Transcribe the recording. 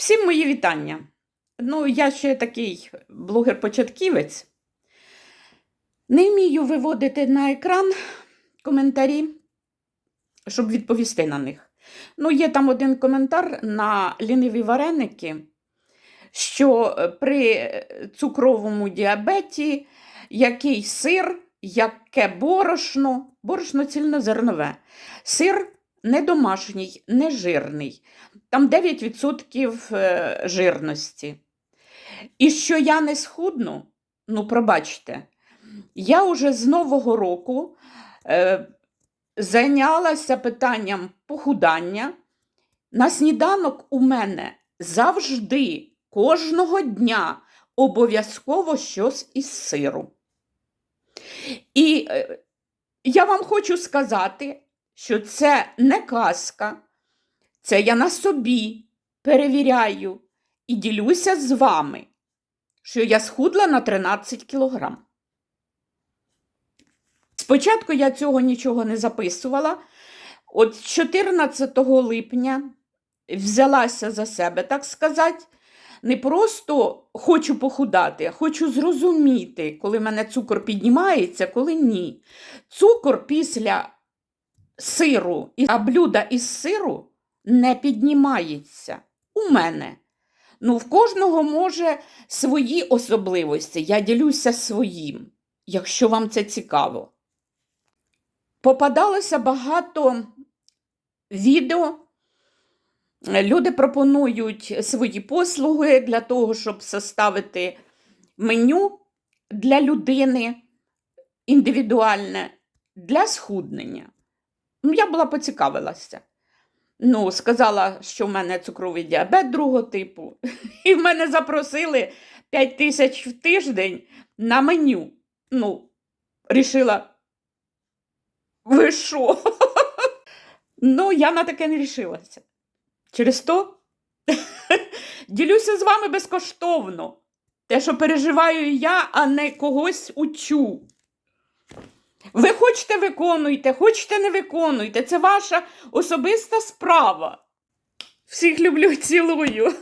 Всім мої вітання. Ну, я ще такий блогер-початківець. Не вмію виводити на екран коментарі, щоб відповісти на них. Ну, є там один коментар на ліниві вареники, що е, при цукровому діабеті який сир, яке борошно, борошно цільнозернове, сир не домашній, не жирний, там 9% е, жирності. І що я не схудну, ну, пробачте, я вже з Нового року е, зайнялася питанням похудання. На сніданок у мене завжди, кожного дня, обов'язково щось із сиру. І е, я вам хочу сказати, що це не казка, це я на собі перевіряю і ділюся з вами, що я схудла на 13 кілограм. Спочатку я цього нічого не записувала. От 14 липня взялася за себе, так сказати, не просто хочу похудати, а хочу зрозуміти, коли в мене цукор піднімається, коли ні. Цукор після сиру, а блюда із сиру не піднімається. У мене. Ну, в кожного може свої особливості. Я ділюся своїм, якщо вам це цікаво. Попадалося багато відео. Люди пропонують свої послуги для того, щоб составити меню для людини індивідуальне для схуднення. Ну, я була поцікавилася. Ну, сказала, що в мене цукровий діабет другого типу, і в мене запросили 5 тисяч в тиждень на меню. Ну, рішила, ви що? Ну, я на таке не рішилася. Через то ділюся з вами безкоштовно. Те, що переживаю я, а не когось учу. Хочете виконуйте, хочете не виконуйте. Це ваша особиста справа. Всіх люблю, цілую.